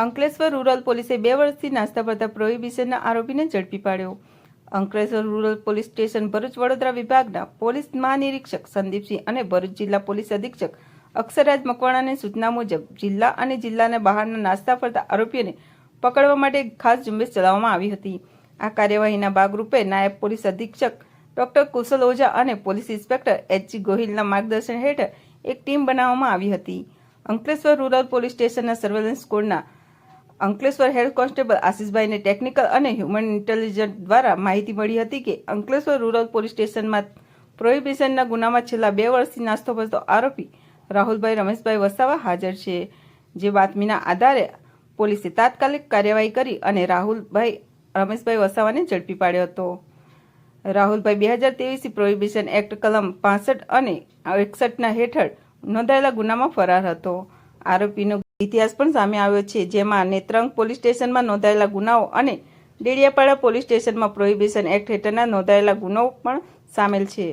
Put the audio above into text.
Ankleshwar rural પોલીસે બે વર્ષથી નાસ્તા ભરતા પ્રોહિબિશનના આરોપીને ઝડપી પાડ્યો. Ankleshwar rural police station Bharuch Vadodara વિભાગના પોલીસ મહાનિરીક્ષક સંદીપસિંહ અને ભરૂચ જિલ્લા પોલીસ અધિક્ષક અક્ષરરાજ મકવાણાની સૂચના મુજબ જિલ્લા અને જિલ્લાના બહારના નાસ્તા ફરતા આરોપીઓને પકડવા માટે ખાસ ઝુંબેશ ચલાવવામાં આવી હતી. આ કાર્યવાહીના ભાગરૂપે નાયબ પોલીસ અધિક્ષક ડોક્ટર કુશલ ઓઝા અને પોલીસ ઇન્સ્પેક્ટર એચજી ગોહિલના માર્ગદર્શન હેઠળ એક ટીમ બનાવવામાં આવી હતી. અંકલેશ્વર રૂરલ પોલીસ સ્ટેશનના સર્વેલન્સ સ્કોડના અંકલેશ્વર હેડ કોન્સ્ટેબલ આશીષભાઈને ટેકનિકલ અને હ્યુમન ઇન્ટેલિજન્સ દ્વારા માહિતી મળી હતી કે અંકલેશ્વર રૂરલ પોલીસ સ્ટેશનમાં પ્રોહિબિશનના ગુનામાં છેલ્લા બે વર્ષથી નાસ્તો ભસતો આરોપી રાહુલભાઈ રમેશભાઈ વસાવા હાજર છે. જે બાતમીના આધારે પોલીસે તાત્કાલિક કાર્યવાહી કરી અને રાહુલભાઈ રમેશભાઈ વસાવાને ઝડપી પાડ્યો હતો. રાહુલભાઈ બે હજાર ત્રેવીસથી પ્રોહિબિશન એક્ટ કલમ પાસઠ અને એકસઠના હેઠળ નોંધાયેલા ગુનામાં ફરાર હતો. આરોપીનો ઇતિહાસ પણ સામે આવ્યો છે, જેમાં નેત્રંગ પોલીસ સ્ટેશનમાં નોંધાયેલા ગુનાઓ અને ડેડિયાપાડા પોલીસ સ્ટેશનમાં પ્રોહિબિશન એક્ટ હેઠળના નોંધાયેલા ગુનાઓ પણ સામેલ છે.